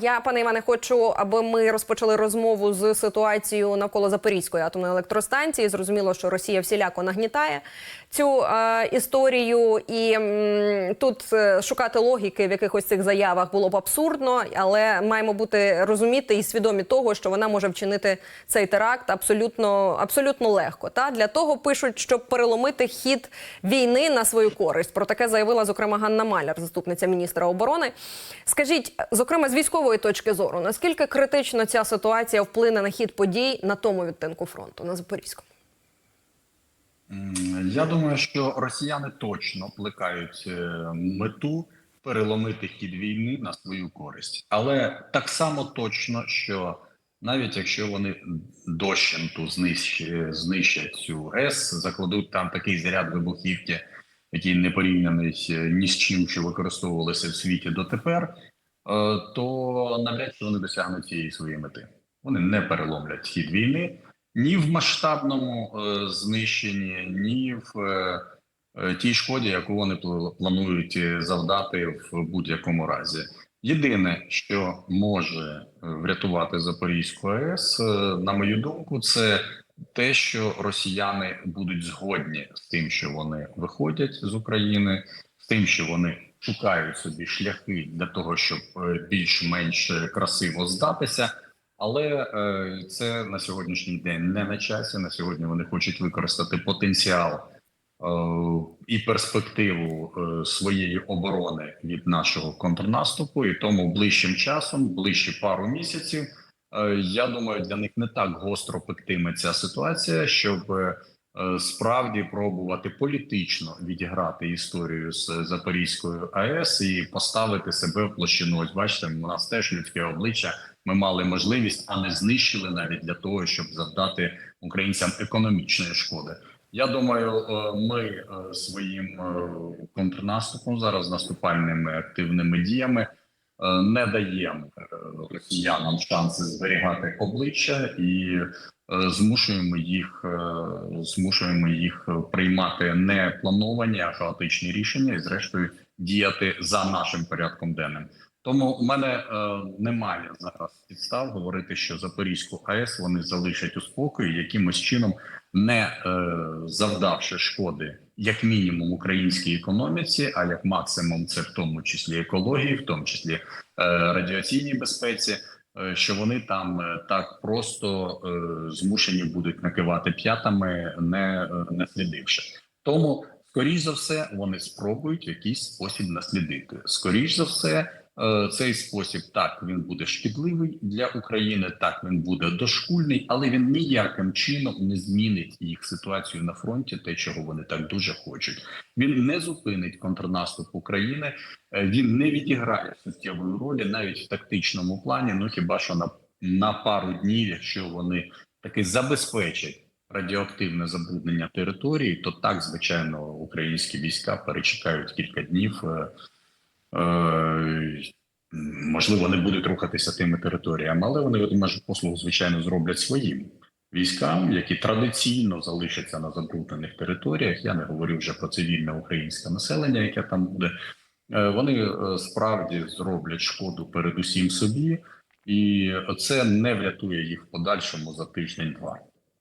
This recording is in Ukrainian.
Я, пане Іване, хочу, аби ми розпочали розмову з ситуацією навколо Запорізької атомної електростанції. Зрозуміло, що Росія всіляко нагнітає цю е, історію, і м, тут е, шукати логіки в якихось цих заявах було б абсурдно, але маємо бути розуміти і свідомі того, що вона може вчинити цей теракт абсолютно абсолютно легко. Та для того пишуть, щоб переломити хід війни на свою користь. Про таке заявила зокрема Ганна Маляр, заступниця міністра оборони. Скажіть, зокрема, з військової точки зору, наскільки критично ця ситуація вплине на хід подій на тому відтинку фронту на Запорізькому? Я думаю, що росіяни точно плекають е, мету переломити хід війни на свою користь, але так само точно, що навіть якщо вони дощенту знищ- знищать цю ГЕС, закладуть там такий заряд вибухівки, який не порівняний е, ні з чим, що використовувалося в світі дотепер, то навряд чи вони досягнуть цієї своєї мети. Вони не переломлять хід війни ні в масштабному е, знищенні, ні в е, е, тій шкоді, яку вони планують е, завдати в будь-якому разі. Єдине, що може е, врятувати Запорізьку АЕС, е, на мою думку, це те, що росіяни будуть згодні з тим, що вони виходять з України, з тим, що вони шукають собі шляхи для того, щоб е, більш-менш красиво здатися. Але е, це на сьогоднішній день не на часі. На сьогодні вони хочуть використати потенціал е, і перспективу е, своєї оборони від нашого контрнаступу, і тому ближчим часом, ближче пару місяців. е, Я думаю, для них не так гостро пектиме ця ситуація, щоб е, справді пробувати політично відіграти історію з Запорізькою АЕС і поставити себе в площину. Ось бачите, у нас теж людське обличчя ми мали можливість, а не знищили навіть для того, щоб завдати українцям економічної шкоди. Я думаю, е, ми е, своїм е, контрнаступом зараз наступальними активними діями е, не даємо е, росіянам шанси зберігати обличчя і е, змушуємо їх, е, змушуємо їх приймати не плановані, а хаотичні рішення, і зрештою діяти за нашим порядком денним. Тому у мене е, немає зараз підстав говорити, що Запорізьку АЕС вони залишать у спокої, якимось чином не е, завдавши шкоди, як мінімум українській економіці, а як максимум, це в тому числі екології, в тому числі е, радіаційній безпеці. е, Що вони там е, так просто е, змушені будуть накивати п'ятами, не, е, не слідивши. Тому, скоріш за все, вони спробують якийсь спосіб наслідити. Скоріш за все, Цей спосіб так він буде шкідливий для України, так він буде дошкульний, але він ніяким чином не змінить їх ситуацію на фронті, те, чого вони так дуже хочуть. Він не зупинить контрнаступ України, е, він не відіграє суттєвої ролі навіть в тактичному плані. Ну хіба що на, на пару днів, якщо вони таки забезпечать радіоактивне забруднення території, то так звичайно українські війська перечекають кілька днів. Е, Можливо, не будуть рухатися тими територіями, але вони от межу послугу, звичайно, зроблять своїм військам, які традиційно залишаться на забруднених територіях. Я не говорю вже про цивільне українське населення, яке там буде. Е, Вони е, справді зроблять шкоду передусім собі, і це не врятує їх в подальшому за тиждень-два.